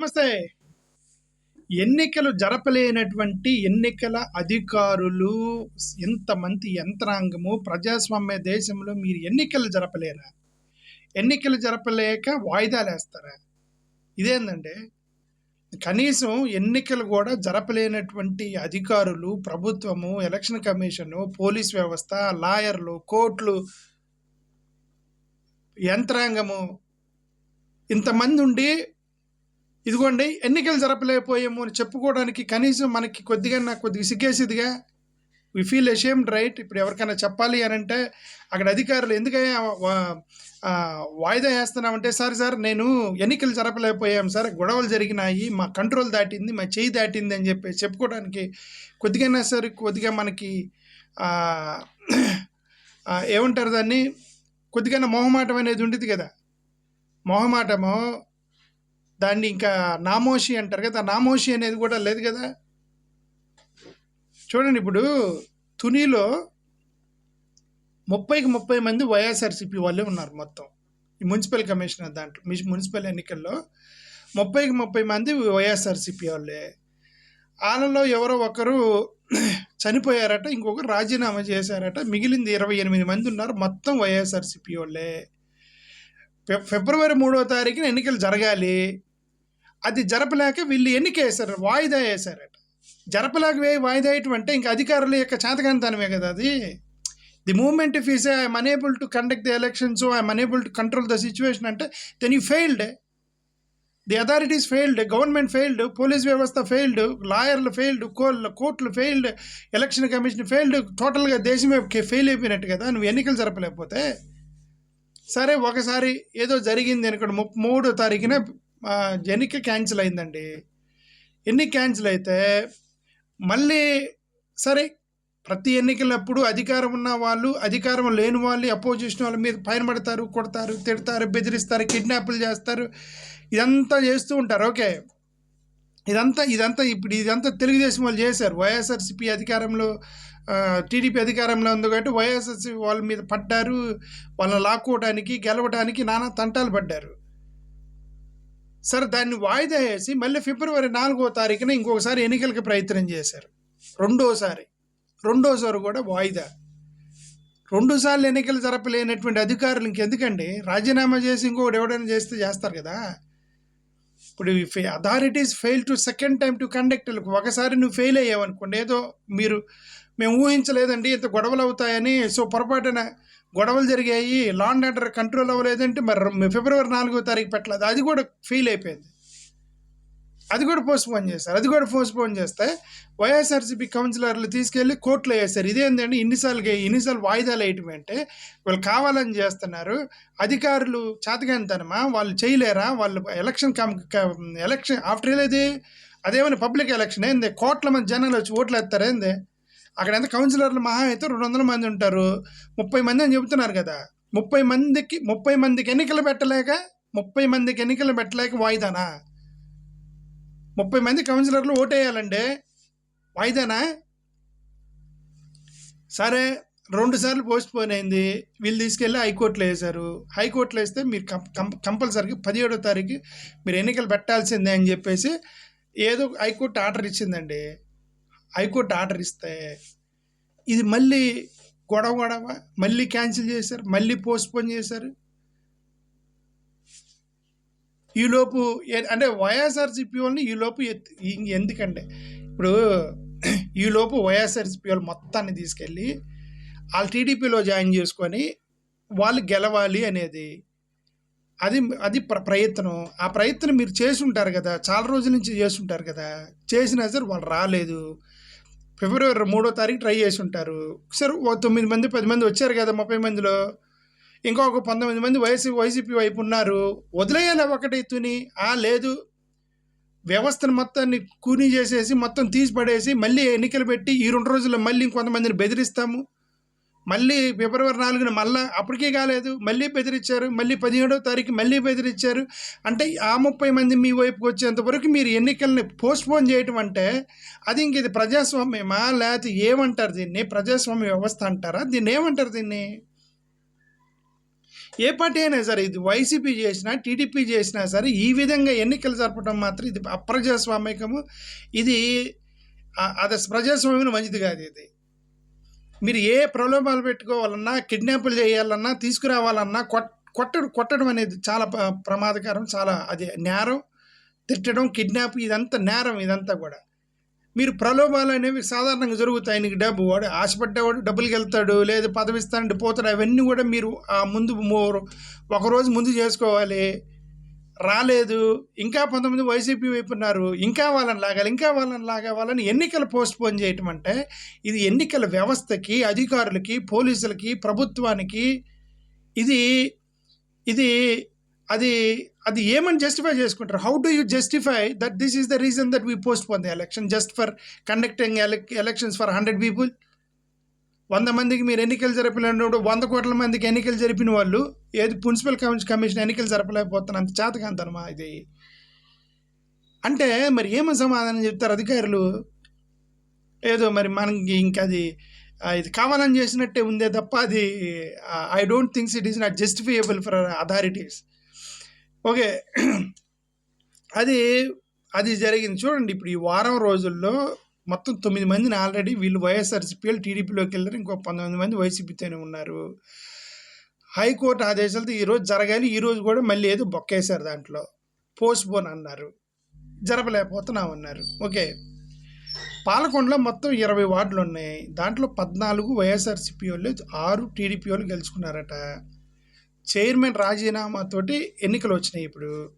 నమస్తే. ఎన్నికలు జరపలేనటువంటి ఎన్నికల అధికారులు ఇంతమంది యంత్రాంగము ప్రజాస్వామ్య దేశంలో మీరు ఎన్నికలు జరపలేరా? ఎన్నికలు జరపలేక వాయిదాలు వేస్తారా? ఇదేందండి? కనీసం ఎన్నికలు కూడా జరపలేనటువంటి అధికారులు ప్రభుత్వము ఎలక్షన్ కమిషను పోలీస్ వ్యవస్థ లాయర్లు కోర్టులు యంత్రాంగము ఇంతమంది ఉండి ఇదిగోండి ఎన్నికలు జరపలేకపోయాము అని చెప్పుకోవడానికి కనీసం మనకి కొద్దిగా నాకు కొద్దిగా సిగ్గేసిదిగా. వి ఫీల్ అషేమ్డ్ రైట్ ఇప్పుడు ఎవరికైనా చెప్పాలి అని అంటే అక్కడ అధికారులు ఎందుకయ్యా వాయిదా వేస్తున్నామంటే సార్ సార్ నేను ఎన్నికలు జరపలేకపోయాం సార్ గొడవలు జరిగినాయి మా కంట్రోల్ దాటింది మా చేయి దాటింది అని చెప్పి చెప్పుకోవడానికి కొద్దిగా సరే కొద్దిగా మనకి ఏమంటారు దాన్ని? కొద్దిగా మొహమాటం అనేది ఉండేది కదా. మొహమాటము దాన్ని ఇంకా నామోషి అంటారు కదా నామోషి అనేది కూడా లేదు కదా? చూడండి ఇప్పుడు తునిలో ముప్పైకి ముప్పై మంది వైఎస్ఆర్సీపీ వాళ్ళే ఉన్నారు మొత్తం. ఈ మున్సిపల్ కమిషనర్ దాంట్లో మున్సిపల్ ఎన్నికల్లో ముప్పైకి ముప్పై మంది వైఎస్ఆర్సీపీ వాళ్ళే. వాళ్ళలో ఎవరో ఒకరు చనిపోయారట ఇంకొకరు రాజీనామా చేశారట మిగిలింది ఇరవై ఎనిమిది మంది ఉన్నారు మొత్తం వైఎస్ఆర్సీపీ వాళ్ళే. ఫిబ్రవరి మూడో తారీఖున ఎన్నికలు జరగాలి. అది జరపలేక వీళ్ళు ఎన్నిక వేశారు వాయిదా వేశారట. జరపలేక వాయిదా వేయటం అంటే ఇంకా అధికారుల యొక్క చేతకంతనమే కదా అది? The moment if is I'm unable to conduct the elections I'm unable to control the situation అంటే then you failed the authorities failed government failed police వ్యవస్థ ఫెయిల్డ్ లాయర్లు ఫెయిల్డ్ కోళ్ళు కోర్టులు ఫెయిల్డ్ ఎలక్షన్ కమిషన్ ఫెయిల్డ్ టోటల్గా దేశమే fail అయిపోయినట్టు కదా? నువ్వు ఎన్నికలు జరపలేకపోతే? సరే ఒకసారి ఏదో జరిగింది అనుకోండి ముప్ప మూడో తారీఖున మా ఎన్నిక క్యాన్సిల్ అయిందండి. ఎన్ని క్యాన్సిల్ అయితే మళ్ళీ సరే ప్రతి ఎన్నికలప్పుడు అధికారం ఉన్న వాళ్ళు అధికారం లేని వాళ్ళు అపోజిషన్ వాళ్ళ మీద పైన పడతారు కొడతారు తిడతారు బెదిరిస్తారు కిడ్నాప్లు చేస్తారు ఇదంతా చేస్తూ ఉంటారు. ఓకే. ఇదంతా ఇదంతా ఇప్పుడు ఇదంతా తెలుగుదేశం వాళ్ళు చేశారు. వైఎస్ఆర్సీపీ అధికారంలో టీడీపీ అధికారంలో ఉంది కాబట్టి వైఎస్ఆర్సీపీ వాళ్ళ మీద పడ్డారు వాళ్ళని లాక్కోవడానికి గెలవడానికి నానా తంటాలు పడ్డారు. సరే దాన్ని వాయిదా వేసి మళ్ళీ ఫిబ్రవరి నాలుగో తారీఖున ఇంకొకసారి ఎన్నికలకి ప్రయత్నం చేశారు. రెండోసారి. రెండోసారి కూడా వాయిదా. రెండుసార్లు ఎన్నికలు జరపలేనటువంటి అధికారులు ఇంకెందుకండి? రాజీనామా చేసి ఇంకొకటి ఎవడైనా చేస్తే చేస్తారు కదా. ఇప్పుడు authorities fail to second time to conduct ఒకసారి నువ్వు ఫెయిల్ అయ్యావు అనుకోండి ఏదో మీరు మేము ఊహించలేదండి ఇంత గొడవలు అవుతాయని సో పొరపాటున గొడవలు జరిగాయి. లాండ్ ఆర్డర్ కంట్రోల్ అవ్వలేదంటే మరి ఫిబ్రవరి నాలుగో తారీఖు పెట్టలేదు. అది కూడా ఫెయిల్ అయిపోయింది. అది కూడా పోస్ట్పోన్ చేస్తారు అది కూడా పోస్ట్పోన్ చేస్తే వైఎస్ఆర్సీపీ కౌన్సిలర్లు తీసుకెళ్ళి కోర్టులో వేస్తారు ఇదేంటంటే ఇన్నిసార్లు ఇన్నిసార్లు వాయిదాలు వేయటం అంటే వాళ్ళు కావాలని చేస్తున్నారు. అధికారులు చేతగానితనమా? వాళ్ళు చేయలేరా? వాళ్ళు ఎలక్షన్ కమ్ ఎలక్షన్ ఆఫ్టర్ ఏది అదేమైనా పబ్లిక్ ఎలక్షన్ ఏంది? కోట్ల మంది జనాలు వచ్చి ఓట్లు వేస్తారేంది అక్కడ ఎంత కౌన్సిలర్లు మహా అయితే రెండు వందల మంది ఉంటారు. ముప్పై మంది అని చెబుతున్నారు కదా. ముప్పై మందికి ముప్పై మందికి ఎన్నికలు పెట్టలేక ముప్పై మందికి ఎన్నికలు పెట్టలేక వాయిదానా? ముప్పై మంది కౌన్సిలర్లు ఓటేయాలండి వాయిదానా? సరే రెండు సార్లు పోస్ట్ పోన్ అయింది. వీళ్ళు తీసుకెళ్ళి హైకోర్టులో వేశారు. హైకోర్టులో వేస్తే మీరు కంపల్సరీగా పదిహేడో తారీఖు మీరు ఎన్నికలు పెట్టాల్సిందే అని చెప్పేసి ఏదో హైకోర్టు ఆర్డర్ ఇచ్చిందండి. హైకోర్టు ఆర్డర్ ఇస్తే ఇది మళ్ళీ గొడవ గొడవ మళ్ళీ క్యాన్సిల్ చేశారు మళ్ళీ పోస్ట్పోన్ చేశారు. ఈలోపు అంటే వైఎస్ఆర్సీపీ వాళ్ళని ఈలోపు ఎందుకంటే ఇప్పుడు ఈలోపు వైఎస్ఆర్సీపీ వాళ్ళు మొత్తాన్ని తీసుకెళ్ళి వాళ్ళు టీడీపీలో జాయిన్ చేసుకొని వాళ్ళు గెలవాలి అనేది అది అది ప్ర ప్రయత్నం. ఆ ప్రయత్నం మీరు చేసి ఉంటారు కదా చాలా రోజుల నుంచి చేస్తుంటారు కదా చేసినా సరే వాళ్ళు రాలేదు. ఫిబ్రవరి మూడో తారీఖు ట్రై చేసి ఉంటారు. సరే ఓ తొమ్మిది మంది పది మంది వచ్చారు కదా ముప్పై మందిలో. ఇంకొక పంతొమ్మిది మంది వైసీ వైసీపీ వైపు ఉన్నారు. వదిలేయాలి ఒకటి తుని. ఆ లేదు. వ్యవస్థను మొత్తాన్ని కూనీ చేసేసి మొత్తం తీసి పడేసి మళ్ళీ ఎన్నికలు పెట్టి ఈ రెండు రోజుల్లో మళ్ళీ ఇంకొంతమందిని బెదిరిస్తాము. మళ్ళీ ఫిబ్రవరి నాలుగున మళ్ళా అప్పటికే కాలేదు మళ్ళీ బెదిరించారు మళ్ళీ పదిహేడో తారీఖు మళ్ళీ బెదిరించారు. అంటే ఆ ముప్పై మంది మీ వైపుకి వచ్చేంత వరకు మీరు ఎన్నికల్ని పోస్ట్పోన్ చేయటం అంటే అది ఇంక ఇది ప్రజాస్వామ్యమా? లేకపోతే ఏమంటారు దీన్ని? ప్రజాస్వామ్య వ్యవస్థ అంటారా? దీన్ని ఏమంటారు దీన్ని? ఏ పార్టీ అయినా సరే ఇది వైసీపీ చేసినా టీడీపీ చేసినా సరే ఈ విధంగా ఎన్నికలు జరపడం మాత్రం ఇది అప్రజాస్వామికము ఇది అది ప్రజాస్వామ్యం మంచిది కాదు ఇది. మీరు ఏ ప్రలోభాలు పెట్టుకోవాలన్నా కిడ్నాపులు చేయాలన్నా తీసుకురావాలన్నా కొట్ కొట్టడం కొట్టడం అనేది చాలా ప్రమాదకరం చాలా అది నేరం. తిట్టడం కిడ్నాప్ ఇదంతా నేరం ఇదంతా కూడా. మీరు ప్రలోభాలు అనేవి సాధారణంగా జరుగుతాయి. నీకు డబ్బు వాడు ఆశపడ్డవాడు డబ్బులకి వెళ్తాడు లేదా పదవిస్తాడు పోతాడు. అవన్నీ కూడా మీరు ఆ ముందు మో- ఒకరోజు ముందు చేసుకోవాలి. రాలేదు. ఇంకా కొంతమంది వైసీపీ వైపు ఉన్నారు. ఇంకా వాళ్ళని లాగాలి ఇంకా వాళ్ళని లాగాలని ఎన్నికలు పోస్ట్ పోన్ చేయటం అంటే ఇది ఎన్నికల వ్యవస్థకి అధికారులకి పోలీసులకి ప్రభుత్వానికి ఇది ఇది అది అది ఏమని జస్టిఫై చేసుకుంటారు? How do you justify that this is the reason that we postpone the election just for conducting elections for hundred people వంద మందికి మీరు ఎన్నికలు జరిపినప్పుడు వంద కోట్ల మందికి ఎన్నికలు జరిపిన వాళ్ళు ఏది మున్సిపల్ కమిషన్ కమిషన్ ఎన్నికలు జరపలేకపోతున్న అంత చేతకాంతనమా ఇది? అంటే మరి ఏమని సమాధానం చెప్తారు అధికారులు. ఏదో మరి మనకి ఇంకా అది ఇది కావాలని చేసినట్టే ఉందే తప్ప అది I don't thinks it is not justifiable for authorities okay. అది అది జరిగింది. చూడండి ఇప్పుడు ఈ వారం రోజుల్లో మొత్తం తొమ్మిది మందిని ఆల్రెడీ వీళ్ళు వైఎస్ఆర్సీపీలు టీడీపీలోకి వెళ్ళారు. ఇంకో పంతొమ్మిది మంది వైసీపీతోనే ఉన్నారు. హైకోర్టు ఆదేశాలతో ఈరోజు జరగాలి. ఈరోజు కూడా మళ్ళీ ఏదో బొక్కేశారు దాంట్లో. పోస్ట్ పోన్ అన్నారు. జరపలేకపోతున్నాం అన్నారు. ఓకే. పాలకొండలో మొత్తం ఇరవై వార్డులు ఉన్నాయి. దాంట్లో పద్నాలుగు వైఎస్ఆర్సీపీ వాళ్ళు ఆరు టీడీపీ వాళ్ళు గెలుచుకున్నారట. చైర్మన్ రాజీనామాతోటి ఎన్నికలు వచ్చినాయి ఇప్పుడు.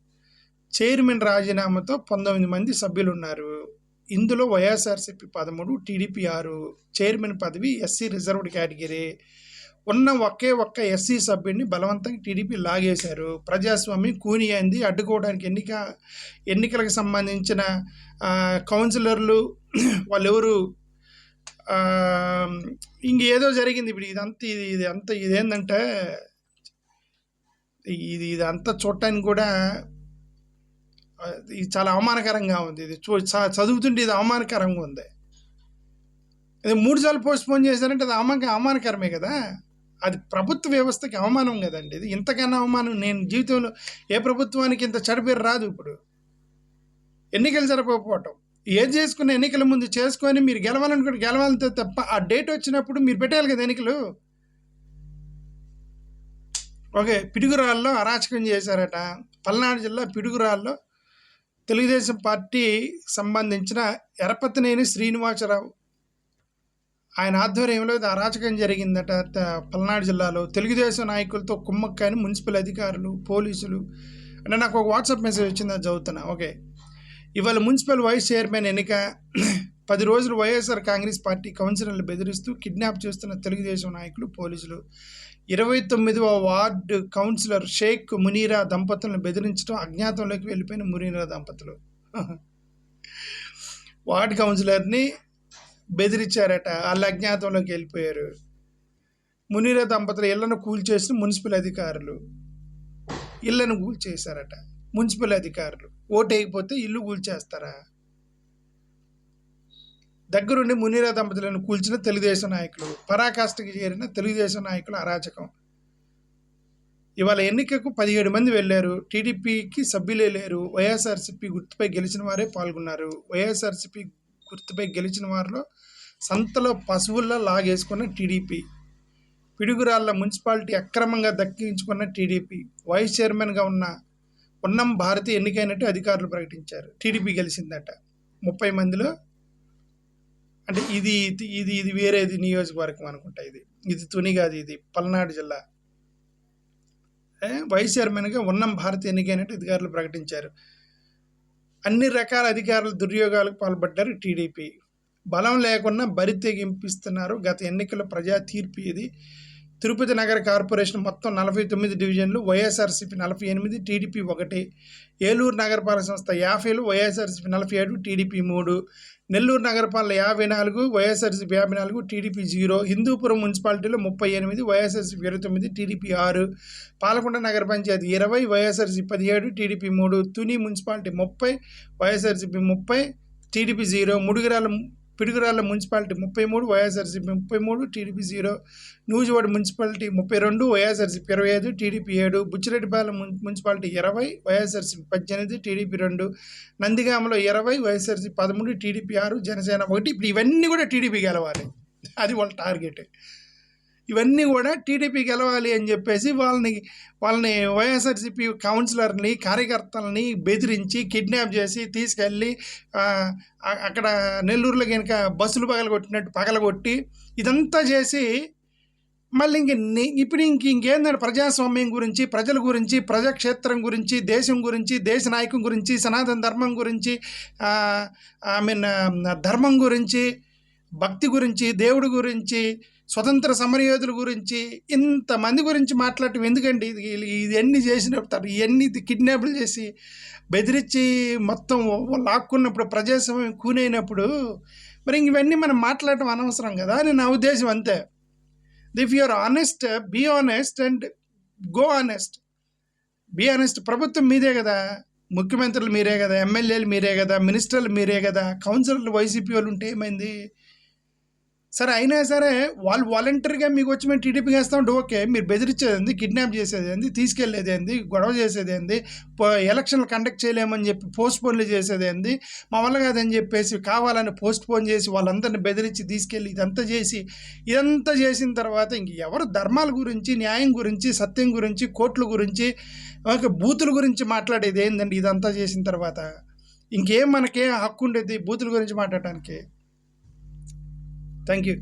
చైర్మన్ రాజీనామాతో పంతొమ్మిది మంది సభ్యులు ఉన్నారు. ఇందులో వైఎస్ఆర్సీపీ పదమూడు టీడీపీ ఆరు చైర్మన్ పదవి ఎస్సీ రిజర్వ్డ్ కేటగిరీ. ఉన్న ఒకే ఒక్క ఎస్సీ సభ్యుడిని బలవంతంగా టీడీపీ లాగేశారు. ప్రజాస్వామ్యం కూని అయింది. అడ్డుకోవడానికి ఎన్నిక ఎన్నికలకు సంబంధించిన కౌన్సిలర్లు వాళ్ళెవరు? ఇంకేదో జరిగింది. ఇప్పుడు ఇదంతా ఇది ఇది అంతా ఇదేంటంటే ఇది ఇది అంతా చూడటానికి కూడా ఇది చాలా అవమానకరంగా ఉంది. ఇది చూ చదువుతుంటే ఇది అవమానకరంగా ఉంది. ఇది మూడు సార్లు పోస్ట్ పోన్ చేశారంటే అది అవమాన అవమానకరమే కదా? అది ప్రభుత్వ వ్యవస్థకి అవమానం కదండి ఇది. ఇంతకన్నా అవమానం నేను జీవితంలో ఏ ప్రభుత్వానికి ఇంత చెడపేరు రాదు ఇప్పుడు. ఎన్నికలు జరపకపోవటం ఏది చేసుకున్న ఎన్నికల ముందు చేసుకొని మీరు గెలవాలనుకుంటే గెలవాలంటే తప్ప ఆ డేట్ వచ్చినప్పుడు మీరు పెట్టాలి కదా ఎన్నికలు? ఓకే పిడుగురాల్లో అరాచకం చేశారట. పల్నాడు జిల్లా పిడుగురాల్లో తెలుగుదేశం పార్టీ సంబంధించిన ఎరపతినేని శ్రీనివాసరావు. ఆయన ఆధ్వర్యంలో ఇది అరాచకం జరిగిందట. పల్నాడు జిల్లాలో తెలుగుదేశం నాయకులతో కుమ్మక్కాయని మున్సిపల్ అధికారులు పోలీసులు. అంటే నాకు ఒక వాట్సాప్ మెసేజ్ వచ్చింది అది చదువుతున్నా. ఓకే. ఇవాళ మున్సిపల్ వైస్ చైర్మన్ ఎన్నిక. పది రోజులు వైఎస్ఆర్ కాంగ్రెస్ పార్టీ కౌన్సిలర్లు బెదిరిస్తూ కిడ్నాప్ చేస్తున్న తెలుగుదేశం నాయకులు పోలీసులు. ఇరవై తొమ్మిదవ వార్డు కౌన్సిలర్ షేక్ మునీరా దంపతులను బెదిరించడం అజ్ఞాతంలోకి వెళ్ళిపోయిన మునీరా దంపతులు. వార్డు కౌన్సిలర్ని బెదిరించారట. వాళ్ళ అజ్ఞాతంలోకి వెళ్ళిపోయారు. మునీరా దంపతుల ఇళ్ళను కూల్చేసిన మున్సిపల్ అధికారులు. ఇళ్ళను కూల్చేశారట మున్సిపల్ అధికారులు. ఓటు వేయకపోతే ఇల్లు కూల్చేస్తారా దగ్గరుండి మునీరా దంపతులను కూల్చిన తెలుగుదేశం నాయకులు పరాకాష్ఠకి చేరిన తెలుగుదేశం నాయకుల అరాచకం. ఇవాళ ఎన్నికకు పదిహేడు మంది వెళ్ళారు. టీడీపీకి సభ్యులే లేరు. వైఎస్ఆర్సీపీ గుర్తుపై గెలిచిన వారే పాల్గొన్నారు. వైఎస్ఆర్సీపీ గుర్తుపై గెలిచిన వారిలో సంతలో పశువుల్లో లాగేసుకున్న టీడీపీ పిడుగురాళ్ళ మున్సిపాలిటీ అక్రమంగా దక్కించుకున్న టీడీపీ వైస్ చైర్మన్గా ఉన్న ఉన్నం భారతి ఎన్నికైనట్టు అధికారులు ప్రకటించారు. టీడీపీ గెలిచిందట. ముప్పై మందిలో అంటే ఇది ఇది ఇది ఇది వేరేది నియోజకవర్గం అనుకుంటా ఇది. ఇది తుని కాదు ఇది పల్నాడు జిల్లా. వైస్ చైర్మన్గా ఉన్నం భారతి ఎన్నికైనట్టు అధికారులు ప్రకటించారు. అన్ని రకాల అధికారులు దుర్యోగాలకు పాల్పడ్డారు టీడీపీ. బలం లేకుండా బరి తెగింపిస్తున్నారు. గత ఎన్నికల ప్రజా తీర్పు ఇది తిరుపతి నగర కార్పొరేషన్ మొత్తం నలభై తొమ్మిది డివిజన్లు వైఎస్ఆర్సీపీ నలభై ఎనిమిది టీడీపీ ఒకటి. ఏలూరు నగరపాలక సంస్థ యాభైలు వైఎస్ఆర్సీపీ నలభై ఏడు టీడీపీ మూడు. నెల్లూరు నగరపాలక యాభై నాలుగు వైఎస్ఆర్సీపీ యాభై నాలుగు టీడీపీ జీరో. హిందూపురం మున్సిపాలిటీలో ముప్పై ఎనిమిది వైఎస్ఆర్సీపీ ఇరవై తొమ్మిది టీడీపీ ఆరు. పాలకొండ నగర పంచాయతీ ఇరవై వైఎస్ఆర్సీపీ పదిహేడు టీడీపీ మూడు. తుని మున్సిపాలిటీ ముప్పై వైఎస్ఆర్సీపీ ముప్పై టీడీపీ జీరో. ముడుగురాల పిడుగురాళ్ళ మున్సిపాలిటీ ముప్పై మూడు వైఎస్ఆర్సీపీ ముప్పై మూడు టీడీపీ జీరో నూజివాడ మున్సిపాలిటీ ముప్పై రెండు వైఎస్ఆర్సీపీ ఇరవై ఐదు టీడీపీ ఏడు బుచ్చిరెడ్డిపాలెం మున్సిపాలిటీ ఇరవై వైఎస్ఆర్సీపీ పద్దెనిమిది టీడీపీ రెండు నందిగామలో ఇరవై వైఎస్ఆర్సీ పదమూడు టీడీపీ ఆరు జనసేన ఒకటి. ఇప్పుడు ఇవన్నీ కూడా టీడీపీ గెలవాలి. అది వాళ్ళ టార్గెట్. ఇవన్నీ కూడా టీడీపీ గెలవాలి అని చెప్పేసి వాళ్ళని వాళ్ళని వైఎస్ఆర్సీపీ కౌన్సిలర్ని కార్యకర్తలని బెదిరించి కిడ్నాప్ చేసి తీసుకెళ్ళి అక్కడ నెల్లూరులో కనుక బస్సులు పగలగొట్టినట్టు పగలగొట్టి ఇదంతా చేసి మళ్ళీ ఇంక ఇప్పుడు ఇంక ఇంకేందంటే ప్రజాస్వామ్యం గురించి ప్రజల గురించి ప్రజాక్షేత్రం గురించి దేశం గురించి దేశ నాయకం గురించి సనాతన ధర్మం గురించి ఐ మీన్ ధర్మం గురించి భక్తి గురించి దేవుడి గురించి స్వతంత్ర సమరయోధుల గురించి ఇంతమంది గురించి మాట్లాడటం ఎందుకండి? ఇది ఇవన్నీ చేసినప్పుడు ఇవన్నీ కిడ్నాపులు చేసి బెదిరించి మొత్తం లాక్కున్నప్పుడు ప్రజాస్వామ్యం కూనైనప్పుడు మరి ఇవన్నీ మనం మాట్లాడటం అనవసరం కదా అని నా ఉద్దేశం అంతే. If you're honest be honest and go honest be honest ప్రభుత్వం మీదే కదా. ముఖ్యమంత్రులు మీరే కదా. ఎమ్మెల్యేలు మీరే కదా. మినిస్టర్లు మీరే కదా. కౌన్సిలర్లు వైసీపీ వాళ్ళు ఉంటే ఏమైంది? సరే అయినా సరే వాళ్ళు వాలంటరీగా మీకు వచ్చి మేము టీడీపీ వేస్తామంటే ఓకే మీరు బెదిరించేది ఏంది? కిడ్నాప్ చేసేది ఏంది? తీసుకెళ్ళేది ఏంది? గొడవ చేసేది ఏంది? పో- ఎలక్షన్లు కండక్ట్ చేయలేమని చెప్పి పోస్ట్పోన్లు చేసేది ఏంది? మా వల్ల కాదని చెప్పేసి కావాలని పోస్ట్పోన్ చేసి వాళ్ళందరిని బెదిరించి తీసుకెళ్ళి ఇదంతా చేసి ఇదంతా చేసిన తర్వాత ఇంక ఎవరు ధర్మాల గురించి న్యాయం గురించి సత్యం గురించి కోట్ల గురించి ఓకే బూతుల గురించి మాట్లాడేది ఏందండి ఇదంతా చేసిన తర్వాత? ఇంకేం మనకేం హక్కు ఉండేది బూతుల గురించి మాట్లాడటానికి? Thank you